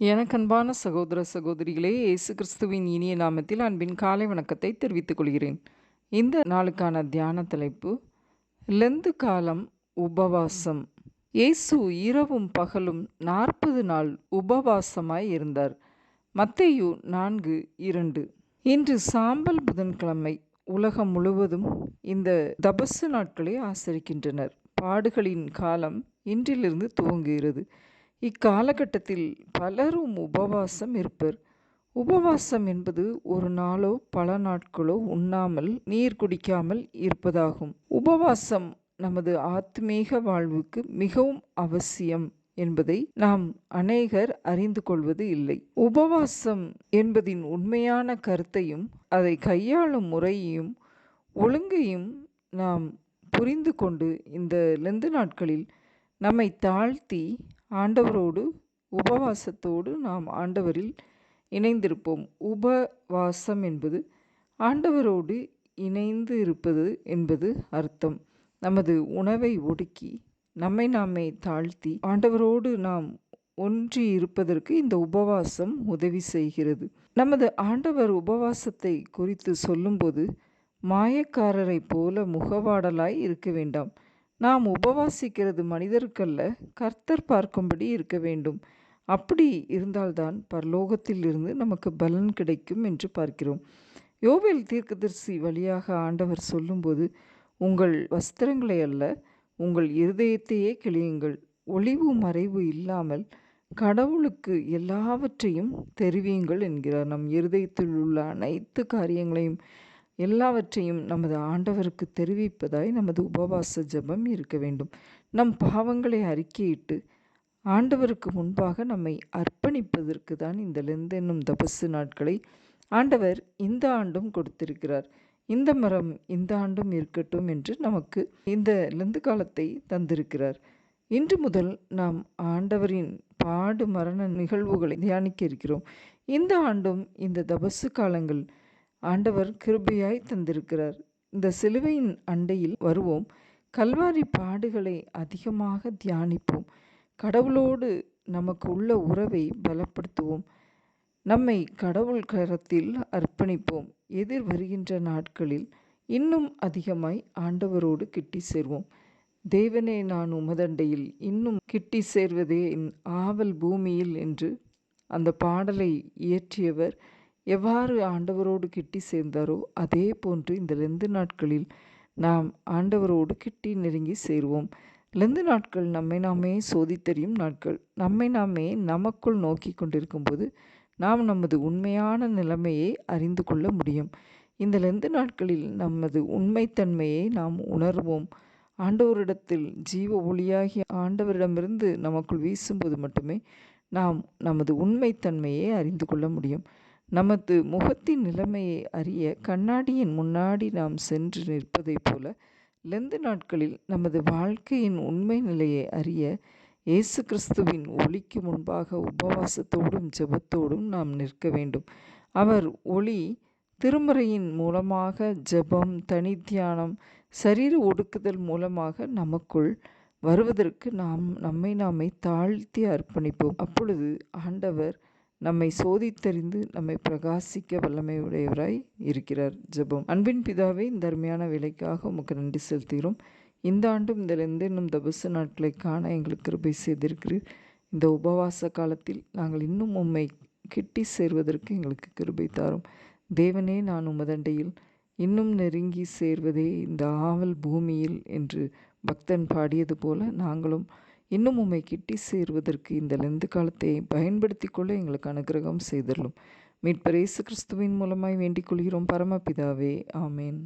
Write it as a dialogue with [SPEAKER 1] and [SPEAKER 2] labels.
[SPEAKER 1] எனக்கன்பான சகோதர சகோதரிகளே இயேசு கிறிஸ்துவின் இனிய நாமத்தில் அன்பின் காலை வணக்கத்தை தெரிவித்துக் கொள்கிறேன். இந்த நாளுக்கான தியான தலைப்பு லெந்து காலம் உபவாசம். இயேசு இரவும் பகலும் நாற்பது நாள் உபவாசமாய் இருந்தார். மத்தையு நான்கு இரண்டு. இன்று சாம்பல் புதன்கிழமை உலகம் முழுவதும் இந்த தபசு நாட்களை ஆசரிக்கின்றனர். பாடுகளின் காலம் இன்றிலிருந்து துவங்குகிறது. இக்காலகட்டத்தில் பலரும் உபவாசம் இருப்பர். உபவாசம் என்பது ஒரு நாளோ பல நாட்களோ உண்ணாமல் நீர் குடிக்காமல் இருப்பதாகும். உபவாசம் நமது ஆத்மீக வாழ்வுக்கு மிகவும் அவசியம் என்பதை நாம் அநேகர் அறிந்து கொள்வது இல்லை. உபவாசம் என்பதின் உண்மையான கருத்தையும் அதை கையாளும் முறையையும் ஒழுங்கையும் நாம் புரிந்து கொண்டு இந்த லெந்து நாட்களில் நம்மை தாழ்த்தி ஆண்டவரோடு உபவாசத்தோடு நாம் ஆண்டவரில் இணைந்திருப்போம். உபவாசம் என்பது ஆண்டவரோடு இணைந்து இருப்பது என்பது அர்த்தம். நமது உணவை ஒடுக்கி நம்மை நாமே தாழ்த்தி ஆண்டவரோடு நாம் ஒன்றி இருப்பதற்கு இந்த உபவாசம் உதவி செய்கிறது. நமது ஆண்டவர் உபவாசத்தை குறித்து சொல்லும்போது மாயக்காரரைப் போல முகவாடலாய் இருக்க வேண்டாம். நாம் உபவாசிக்கிறது மனிதருக்கல்ல கர்த்தர் பார்க்கும்படி இருக்க வேண்டும். அப்படி இருந்தால்தான் பரலோகத்தில் இருந்து நமக்கு பலன் கிடைக்கும் என்று பார்க்கிறோம். யோவேல் தீர்க்கதரிசி வழியாக ஆண்டவர் சொல்லும்போது உங்கள் வஸ்திரங்களை அல்ல உங்கள் இருதயத்தையே கிளியுங்கள் ஒளிவு மறைவு இல்லாமல் கடவுளுக்கு எல்லாவற்றையும் தெரிவியுங்கள் என்கிறார். நம் இருதயத்தில் உள்ள அனைத்து காரியங்களையும் எல்லாவற்றையும் நமது ஆண்டவருக்கு தெரிவிப்பதாய் நமது உபவாச ஜபம் இருக்க வேண்டும். நம் பாவங்களை அறிக்கையிட்டு ஆண்டவருக்கு முன்பாக நம்மை அர்ப்பணிப்பதற்கு தான் இந்த லெந்து என்னும் தபசு நாட்களை ஆண்டவர் இந்த ஆண்டும் கொடுத்திருக்கிறார். இந்த மரம் இந்த ஆண்டும் இருக்கட்டும் என்று நமக்கு இந்த லெந்து காலத்தை தந்திருக்கிறார். இன்று முதல் நாம் ஆண்டவரின் பாடு மரண நிகழ்வுகளை தியானிக்க இருக்கிறோம். இந்த ஆண்டும் இந்த தபசு காலங்கள் ஆண்டவர் கிருபையாய் தந்திருக்கிறார். இந்த சிலுவையின் அண்டையில் வருவோம். கல்வாரி பாடுகளை அதிகமாக தியானிப்போம். கடவுளோடு நமக்கு உள்ள உறவை பலப்படுத்துவோம். நம்மை கடவுள் கரத்தில் அர்ப்பணிப்போம். எதிர் வருகின்ற நாட்களில் இன்னும் அதிகமாய் ஆண்டவரோடு கிட்டி சேர்வோம். தேவனே நான் உமதண்டையில் இன்னும் கிட்டி சேர்வதே என் ஆவல் பூமியில் என்று அந்த பாடலை இயற்றியவர் எவ்வாறு ஆண்டவரோடு கிட்டி சேர்ந்தாரோ அதே போன்று இந்த லெந்து நாட்களில் நாம் ஆண்டவரோடு கிட்டி நெருங்கி சேருவோம். லெந்து நாட்கள் நம்மை நாமே சோதித்தறியும் நாட்கள். நம்மை நாமே நமக்குள் நோக்கி கொண்டிருக்கும்போது நாம் நமது உண்மையான நிலைமையை அறிந்து கொள்ள முடியும். இந்த லெந்து நாட்களில் நமது உண்மைத்தன்மையை நாம் உணர்வோம். ஆண்டவரிடத்தில் ஜீவ ஒளியாகி ஆண்டவரிடமிருந்து நமக்குள் வீசும்போது மட்டுமே நாம் நமது உண்மைத்தன்மையை அறிந்து கொள்ள முடியும். நமது முகத்தின் நிலைமையை அறிய கண்ணாடியின் முன்னாடி நாம் சென்று நிற்பதைப் போல லெந்து நாட்களில் நமது வாழ்க்கையின் உண்மை நிலையை அறிய இயேசு கிறிஸ்துவின் ஒளிக்கு முன்பாக உபவாசத்தோடும் ஜெபத்தோடும் நாம் நிற்க வேண்டும். அவர் ஒளி திருமுறையின் மூலமாக ஜெபம் தனி தியானம் சரீர ஒடுக்குதல் மூலமாக நமக்குள் வருவதற்கு நாம் நம்மை நாமே தாழ்த்தி அர்ப்பணிப்போம். அப்பொழுது ஆண்டவர் நம்மை சோதித்தறிந்து நம்மை பிரகாசிக்க வல்லமையுடையவராய் இருக்கிறார் ஜெபம். அன்பின் பிதாவே இந்த அருமையான வேலைக்காக உமக்கு நன்றி செலுத்துகிறோம். இந்த ஆண்டும் இதிலிருந்து இன்னும் தபசு நாட்களை காண எங்களுக்கு கிருபை செய்திருக்கிறீர். இந்த உபவாச காலத்தில் நாங்கள் இன்னும் உம்மை கிட்டி சேர்வதற்கு எங்களுக்கு கிருபை தாரும். தேவனே நான் உமதண்டையில் இன்னும் நெருங்கி சேர்வதே இந்த ஆவல் பூமியில் என்று பக்தன் பாடியது போல நாங்களும் இன்னும் உம்மை கிட்டி சேர்வதற்கு இந்த லெந்து காலத்தை பயன்படுத்தி கொள்ள எங்களுக்கு அனுகிரகம் செய்தரலும் மீட்பர் இயேசு கிறிஸ்துவின் மூலமாய் வேண்டிக் கொள்கிறோம் பரமபிதாவே. ஆமேன்.